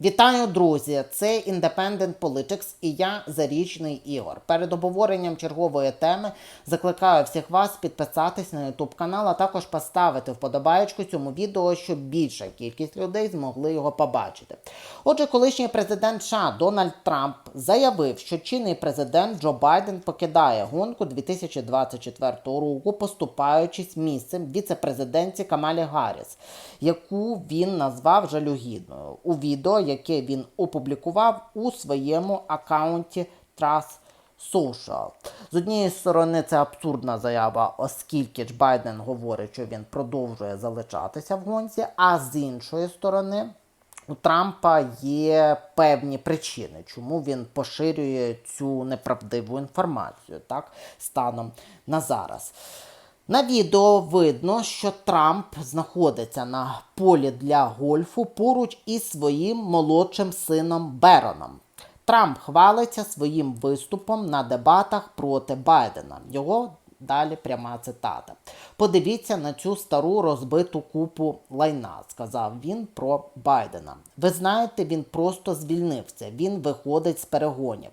Вітаю, друзі! Це Independent Politics і я Зарічний Ігор. Перед обговоренням чергової теми закликаю всіх вас підписатись на YouTube канал, а також поставити вподобаєчку цьому відео, щоб більша кількість людей змогли його побачити. Отже, колишній президент США Дональд Трамп заявив, що чинний президент Джо Байден покидає гонку 2024 року, поступаючись місцем віце-президентці Камалі Гарріс, яку він назвав жалюгідною у відео, яке він опублікував у своєму аккаунті Trust Social. З однієї сторони, це абсурдна заява, оскільки Дж Байден говорить, що він продовжує залишатися в гонці, а з іншої сторони. У Трампа є певні причини, чому він поширює цю неправдиву інформацію, так, станом на зараз. На відео видно, що Трамп знаходиться на полі для гольфу поруч із своїм молодшим сином Бероном. Трамп хвалиться своїм виступом на дебатах проти Байдена. Його далі пряма цитата. Подивіться на цю стару розбиту купу лайна, сказав він про Байдена. Ви знаєте, він просто звільнився, він виходить з перегонів.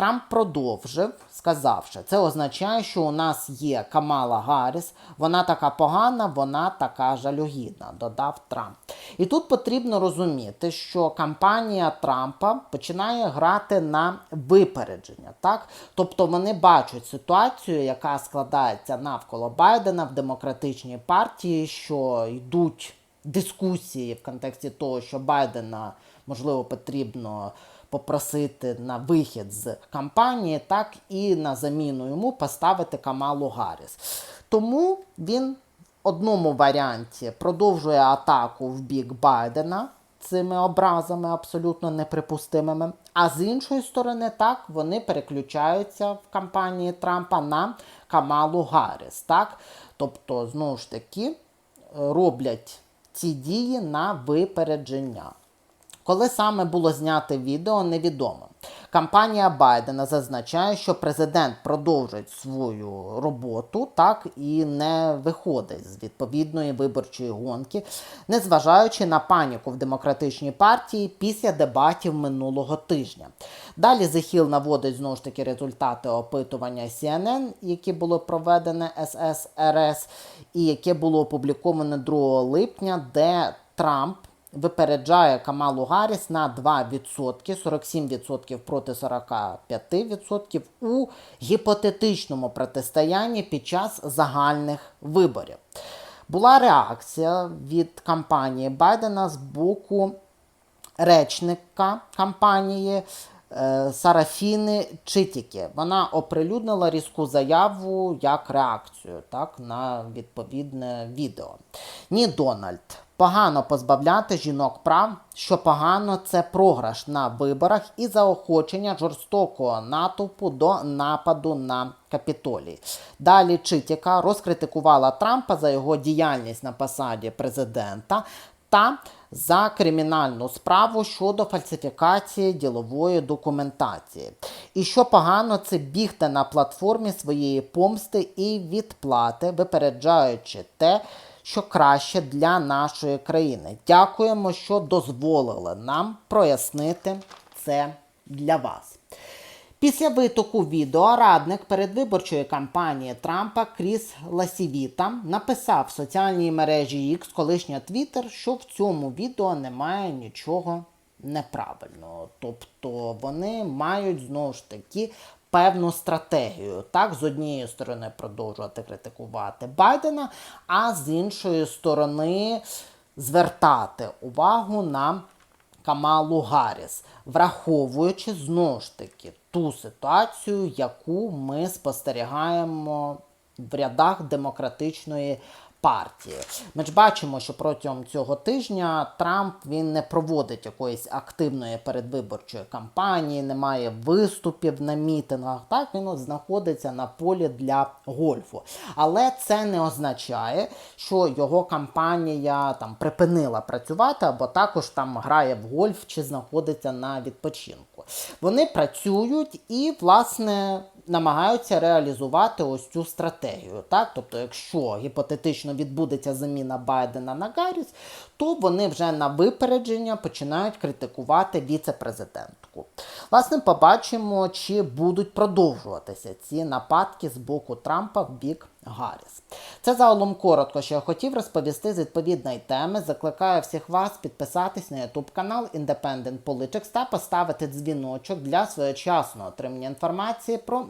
Трамп продовжив, сказавши, це означає, що у нас є Камала Гарріс, вона така погана, вона така жалюгідна, додав Трамп. І тут потрібно розуміти, що кампанія Трампа починає грати на випередження. Так? Тобто вони бачать ситуацію, яка складається навколо Байдена в демократичній партії, що йдуть дискусії в контексті того, що Байдена можливо потрібно попросити на вихід з кампанії, так і на заміну йому поставити Камалу Гарріс. Тому він в одному варіанті продовжує атаку в бік Байдена цими образами абсолютно неприпустимими. А з іншої сторони, так вони переключаються в кампанії Трампа на Камалу Гарріс. Так? Тобто, знову ж таки, роблять ці дії на випередження. Коли саме було знято відео, невідомо. Кампанія Байдена зазначає, що президент продовжить свою роботу так і не виходить з відповідної виборчої гонки, незважаючи на паніку в демократичній партії після дебатів минулого тижня. Далі Зехіл наводить знову ж таки результати опитування CNN, які було проведене ССРС, і яке було опубліковане 2 липня, де Трамп випереджає Камалу Гарріс на 2%, 47% проти 45% у гіпотетичному протистоянні під час загальних виборів. Була реакція від кампанії Байдена з боку речника кампанії. е, Сарафіни Читіки. Вона оприлюднила різку заяву як реакцію так, на відповідне відео. Ні, Дональд. Погано позбавляти жінок прав, що погано це програш на виборах і заохочення жорстокого натовпу до нападу на капітолій. Далі Читіка розкритикувала Трампа за його діяльність на посаді президента та за кримінальну справу щодо фальсифікації ділової документації. І що погано, це бігти на платформі своєї помсти і відплати, випереджаючи те, що краще для нашої країни. Дякуємо, що дозволили нам прояснити це для вас. Після витоку відео радник передвиборчої кампанії Трампа Кріс Ласівіта написав в соціальній мережі X, колишня Twitter, що в цьому відео немає нічого неправильного. Тобто вони мають знову ж таки певну стратегію. Так, з однієї сторони продовжувати критикувати Байдена, а з іншої сторони звертати увагу на Камалу Гарріс, враховуючи знову ж таки ту ситуацію, яку ми спостерігаємо в рядах демократичної партії. Ми ж бачимо, що протягом цього тижня Трамп він не проводить якоїсь активної передвиборчої кампанії, немає виступів на мітингах. Так він от знаходиться на полі для гольфу. Але це не означає, що його кампанія там припинила працювати, або також там грає в гольф чи знаходиться на відпочинку. Вони працюють і, власне, намагаються реалізувати ось цю стратегію. Так? Тобто, якщо гіпотетично відбудеться заміна Байдена на Гарріс, то вони вже на випередження починають критикувати віце-президентку. Власне, побачимо, чи будуть продовжуватися ці нападки з боку Трампа в бік Гарріс. Це загалом коротко, що я хотів розповісти з відповідної теми. Закликаю всіх вас підписатись на YouTube канал Independent Politics та поставити дзвіночок для своєчасного отримання інформації про